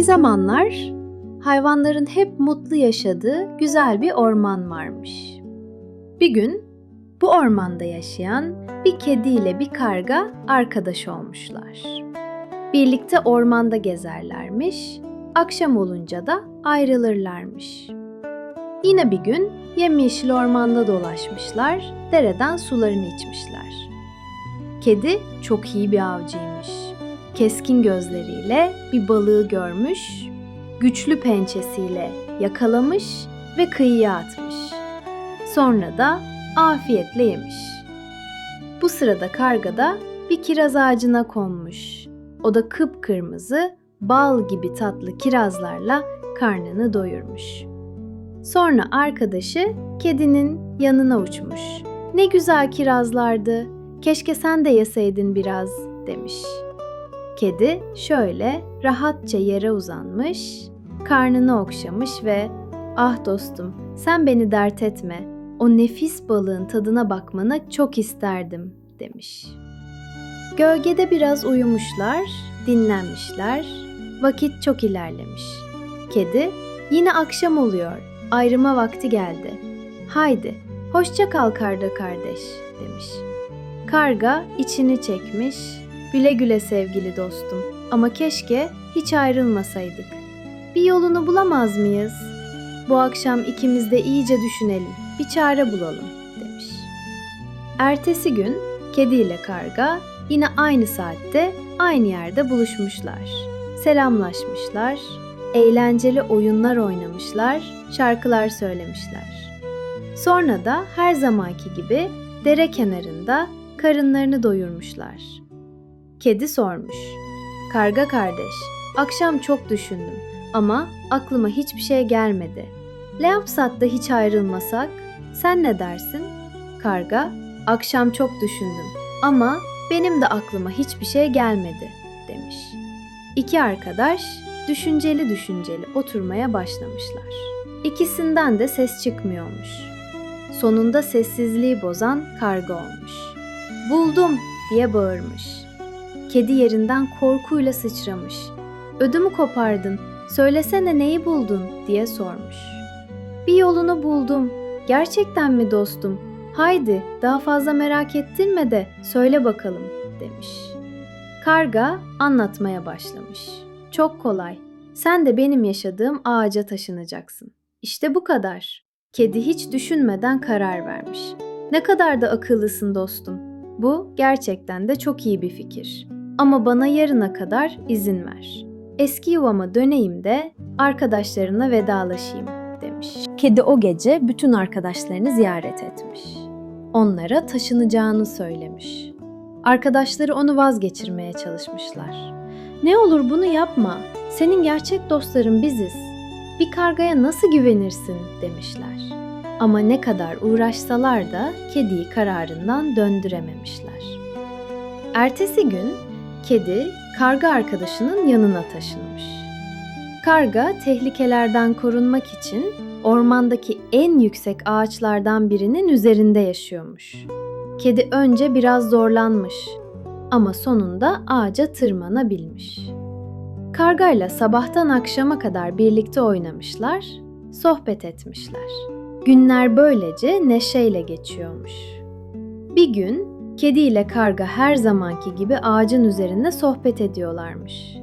Bir zamanlar hayvanların hep mutlu yaşadığı güzel bir orman varmış. Bir gün bu ormanda yaşayan bir kedi ile bir karga arkadaş olmuşlar. Birlikte ormanda gezerlermiş, akşam olunca da ayrılırlarmış. Yine bir gün yemyeşil ormanda dolaşmışlar, dereden sularını içmişler. Kedi çok iyi bir avcıymış. Keskin gözleriyle bir balığı görmüş, güçlü pençesiyle yakalamış ve kıyıya atmış. Sonra da afiyetle yemiş. Bu sırada karga da bir kiraz ağacına konmuş. O da kıpkırmızı, bal gibi tatlı kirazlarla karnını doyurmuş. Sonra arkadaşı kedinin yanına uçmuş. Ne güzel kirazlardı. Keşke sen de yeseydin biraz demiş. Kedi şöyle rahatça yere uzanmış, karnını okşamış ve "Ah dostum, sen beni dert etme. O nefis balığın tadına bakmanı çok isterdim." demiş. Gölgede biraz uyumuşlar, dinlenmişler. Vakit çok ilerlemiş. Kedi, "Yine akşam oluyor. Ayrıma vakti geldi. Haydi, hoşça kal karga kardeş." demiş. Karga içini çekmiş, güle güle sevgili dostum ama keşke hiç ayrılmasaydık. Bir yolunu bulamaz mıyız? Bu akşam ikimiz de iyice düşünelim, bir çare bulalım demiş. Ertesi gün kedi ile karga yine aynı saatte aynı yerde buluşmuşlar. Selamlaşmışlar, eğlenceli oyunlar oynamışlar, şarkılar söylemişler. Sonra da her zamanki gibi dere kenarında karınlarını doyurmuşlar. Kedi sormuş. Karga kardeş, akşam çok düşündüm ama aklıma hiçbir şey gelmedi. Da hiç ayrılmasak? Sen ne dersin? Karga, akşam çok düşündüm ama benim de aklıma hiçbir şey gelmedi demiş. İki arkadaş düşünceli düşünceli oturmaya başlamışlar. İkisinden de ses çıkmıyormuş. Sonunda sessizliği bozan karga olmuş. Buldum diye bağırmış. Kedi yerinden korkuyla sıçramış. Ödümü kopardın, söylesene neyi buldun diye sormuş. Bir yolunu buldum. Gerçekten mi dostum? Haydi daha fazla merak ettirme de söyle bakalım demiş. Karga anlatmaya başlamış. Çok kolay. Sen de benim yaşadığım ağaca taşınacaksın. İşte bu kadar. Kedi hiç düşünmeden karar vermiş. Ne kadar da akıllısın dostum. Bu gerçekten de çok iyi bir fikir. Ama bana yarına kadar izin ver. Eski yuvama döneyim de arkadaşlarına vedalaşayım demiş. Kedi o gece bütün arkadaşlarını ziyaret etmiş. Onlara taşınacağını söylemiş. Arkadaşları onu vazgeçirmeye çalışmışlar. Ne olur bunu yapma. Senin gerçek dostların biziz. Bir kargaya nasıl güvenirsin demişler. Ama ne kadar uğraşsalar da kediyi kararından döndürememişler. Ertesi gün kedi karga arkadaşının yanına taşınmış. Karga tehlikelerden korunmak için ormandaki en yüksek ağaçlardan birinin üzerinde yaşıyormuş. Kedi önce biraz zorlanmış ama sonunda ağaca tırmanabilmiş. Kargayla sabahtan akşama kadar birlikte oynamışlar, sohbet etmişler. Günler böylece neşeyle geçiyormuş. Bir gün kedi ile karga her zamanki gibi ağacın üzerinde sohbet ediyorlarmış.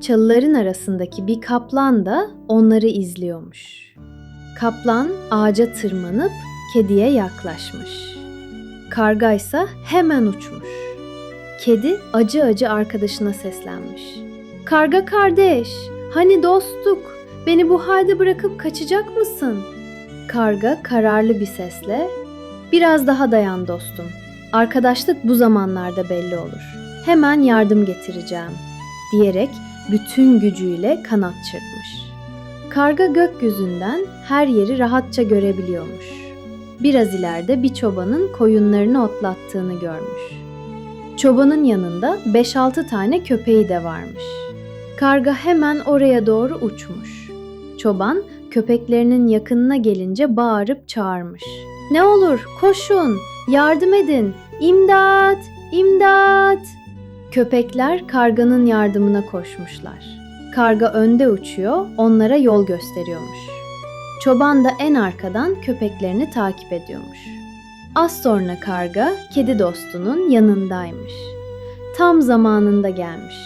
Çalıların arasındaki bir kaplan da onları izliyormuş. Kaplan ağaca tırmanıp kediye yaklaşmış. Karga ise hemen uçmuş. Kedi acı acı arkadaşına seslenmiş. Karga kardeş, hani dostluk? Beni bu halde bırakıp kaçacak mısın? Karga kararlı bir sesle, biraz daha dayan dostum. Arkadaşlık bu zamanlarda belli olur. Hemen yardım getireceğim, diyerek bütün gücüyle kanat çırpmış. Karga gökyüzünden her yeri rahatça görebiliyormuş. Biraz ileride bir çobanın koyunlarını otlattığını görmüş. Çobanın yanında 5-6 tane köpeği de varmış. Karga hemen oraya doğru uçmuş. Çoban köpeklerinin yakınına gelince bağırıp çağırmış. Ne olur koşun, yardım edin, imdat, imdat. Köpekler karganın yardımına koşmuşlar. Karga önde uçuyor, onlara yol gösteriyormuş. Çoban da en arkadan köpeklerini takip ediyormuş. Az sonra karga kedi dostunun yanındaymış. Tam zamanında gelmiş.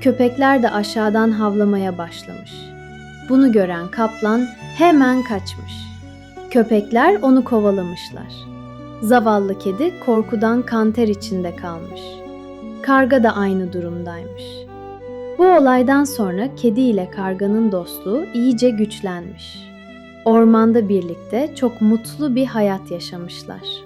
Köpekler de aşağıdan havlamaya başlamış. Bunu gören kaplan hemen kaçmış. Köpekler onu kovalamışlar. Zavallı kedi korkudan kanter içinde kalmış. Karga da aynı durumdaymış. Bu olaydan sonra kedi ile karganın dostluğu iyice güçlenmiş. Ormanda birlikte çok mutlu bir hayat yaşamışlar.